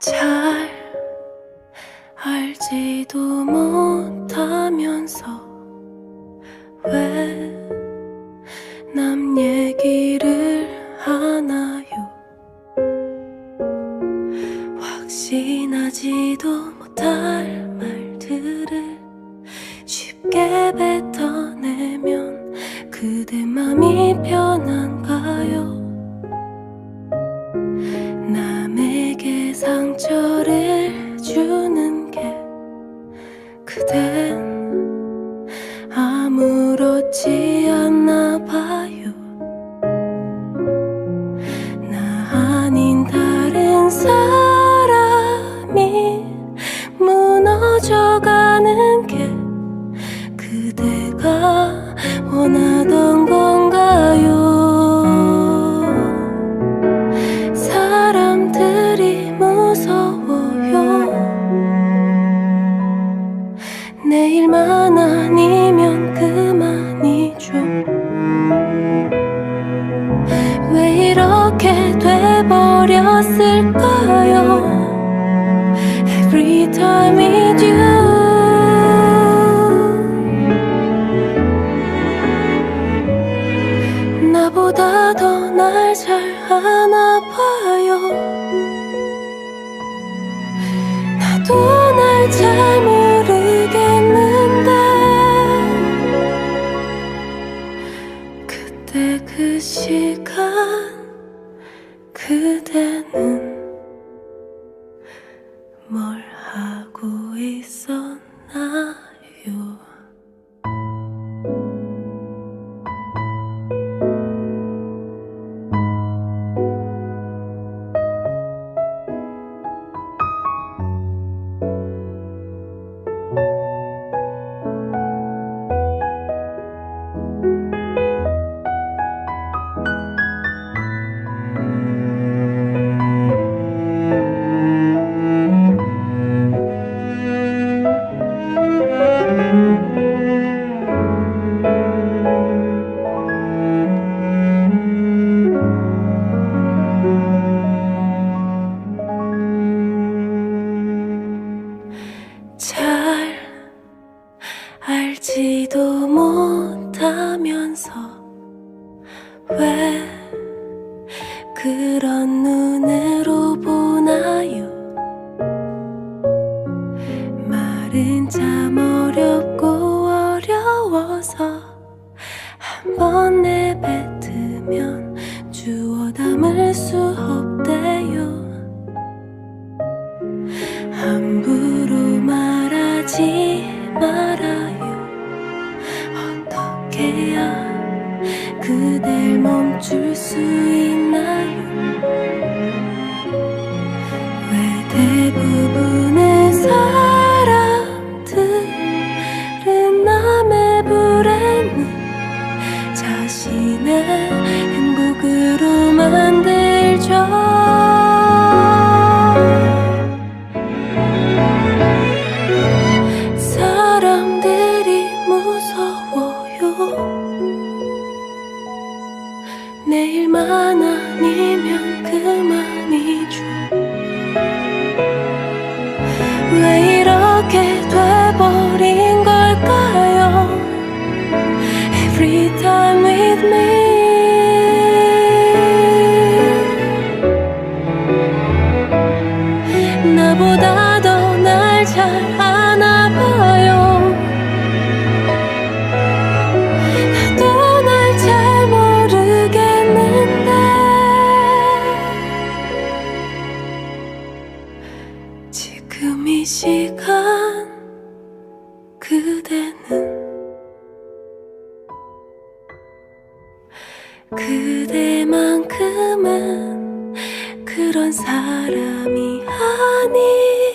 잘 알지도 못하면서 왜 남 얘기를 하나요? 확신하지도 못할 말들을 쉽게 뱉어내면 그대 맘이 편한가요? 남에게 상처를 주는 게 그댄. 아무렇지 않나 봐요. 나 아닌 다른 사람이 무너져가는 게 그대가 원하던 건 Every 나보다 더 날 잘 아나 봐요. 나도 날 잘 모르겠는데. 그때 그 시간 그대는 뭘 하고 있었 알지도 못하면서 왜 그런 눈으로 보나요? 말은 참 어렵고 어려워서 한 번 내뱉으면 주워 담을 수 없대요. 함부로 말하지 그댈 멈출 수 있나요 왜 그대만큼은 그런 사람이 아닌 예